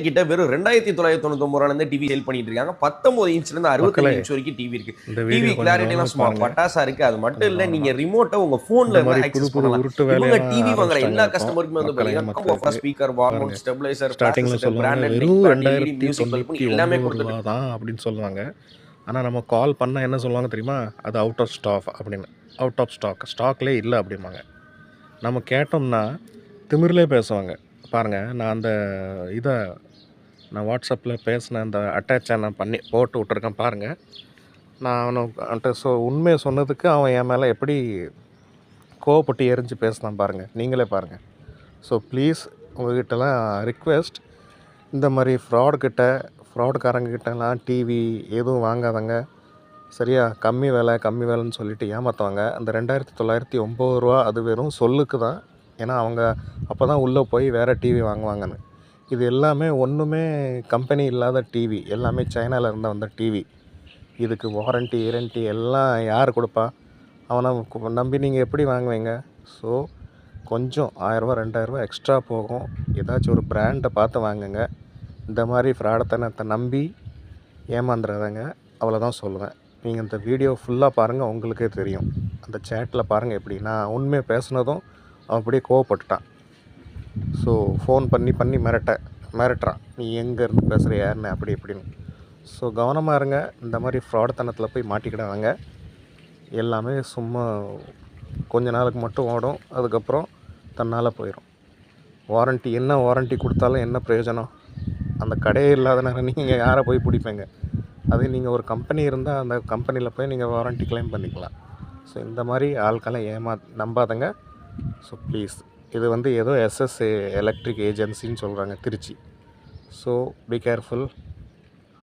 கிட்ட வெறும் ரெண்டாயிரத்தி தொள்ளாயிரத்தி தொண்ணூத்தி ரூபாயில டிவி சேல் பண்ணிட்டு இருக்காங்க. பத்தொன்பது இன்ச்ல இருந்து மக்களே, இன்ச் வரைக்கும் டிவி இருக்கு. டிவி கிளாரிட்டி எல்லாம் சும்மா பட்டாசா இருக்கு. அது மட்டும் இல்ல நீங்க ரிமோட்டை உங்க போன்ல புது ஆக்சஸ் பண்ணலாம். இவங்க டிவி வாங்குற எல்லா கஸ்டமருக்குமே வந்து பாத்தீங்கன்னா. ஸ்பீக்கர் வார்மோட் சொல்லுவாங்க பிராண்டட் மியூசிக் எல்லாமே கொடுத்துட்டு அப்படின்னு சொல்லுவாங்க. ஆனால் நம்ம கால் பண்ணால் என்ன சொல்லுவாங்க தெரியுமா? அது அவுட் ஆஃப் ஸ்டாக் அப்படின்னு. அவுட் ஆஃப் ஸ்டாக் ஸ்டாக்லேயே இல்லை அப்படிம்பாங்க. நம்ம கேட்டோம்னா திமிர்லே பேசுவாங்க. பாருங்கள் நான் அந்த இதை நான் வாட்ஸ்அப்பில் பேசின அந்த அட்டாச்சை நான் பண்ணி போட்டு விட்ருக்கேன் பாருங்கள் நான் அவனுக்கு ஸோ உண்மையை சொன்னதுக்கு அவன் என் மேலே எப்படி கோவப்பட்டு எரிஞ்சு பேசினான் பாருங்கள் நீங்களே பாருங்கள் ஸோ ப்ளீஸ் உங்ககிட்டலாம் ரிக்வெஸ்ட் இந்த மாதிரி ஃப்ராடு கிட்ட ஃப்ராடுக்காரங்க கிட்டலாம் டிவி எதுவும் வாங்காதங்க. சரியா? கம்மி விலை கம்மி விலைன்னு சொல்லிட்டு ஏமாற்றுவாங்க அந்த ரெண்டாயிரத்தி தொள்ளாயிரத்தி ஒம்பது ரூபா அது வெறும் சொல்லுக்கு தான். ஏன்னா அவங்க அப்போ தான் உள்ளே போய் வேறு டிவி வாங்குவாங்கன்னு. இது எல்லாமே ஒன்றுமே கம்பெனி இல்லாத டிவி எல்லாமே சைனால இருந்த வந்த டிவி இதுக்கு வாரண்ட்டி இரண்டி எல்லாம் யார் கொடுப்பா? அவனை நம்பி நீங்கள் எப்படி வாங்குவீங்க? ஸோ கொஞ்சம் ஆயிரரூபா ரெண்டாயிரரூபா எக்ஸ்ட்ரா போகும். ஏதாச்சும் ஒரு பிராண்டை பார்த்து வாங்குங்க. இந்த மாதிரி ஃப்ராடத்தனத்தை நம்பி ஏமாந்துடாதங்க அவ்வளோதான் சொல்லுவேன். நீங்கள் இந்த வீடியோ ஃபுல்லாக பாருங்கள் உங்களுக்கே தெரியும். அந்த சேட்டில் பாருங்கள் எப்படி நான் உண்மையை பேசுனதும் அவன் அப்படியே கோவப்பட்டுட்டான். ஸோ ஃபோன் பண்ணி பண்ணி மிரட்ட மிரட்டுறான். நீ எங்கேருந்து பேசுகிற யாருன்னு? அப்படி இப்படின்னு. ஸோ கவனமாக இருங்க. இந்த மாதிரி ஃப்ராடுத்தனத்தில் போய் மாட்டிக்கிடுவாங்க எல்லாமே சும்மா கொஞ்ச நாளுக்கு மட்டும் ஓடும். அதுக்கப்புறம் தன்னால் போயிடும் வாரண்ட்டி என்ன வாரண்ட்டி கொடுத்தாலும் என்ன பிரயோஜனம்? அந்த கடையே இல்லாத நேரம் நீங்கள் யாரை போய் பிடிப்பீங்க? அதே நீங்கள் ஒரு கம்பெனி இருந்தால் அந்த கம்பெனியில் போய் நீங்கள் வாரண்ட்டி க்ளைம் பண்ணிக்கலாம். ஸோ இந்த மாதிரி ஆட்களை ஏமா நம்பாதங்க. ஸோ ப்ளீஸ் இது வந்து ஏதோ எஸ்எஸ் எலக்ட்ரிக் ஏஜென்சின்னு சொல்கிறாங்க திருச்சி. So be careful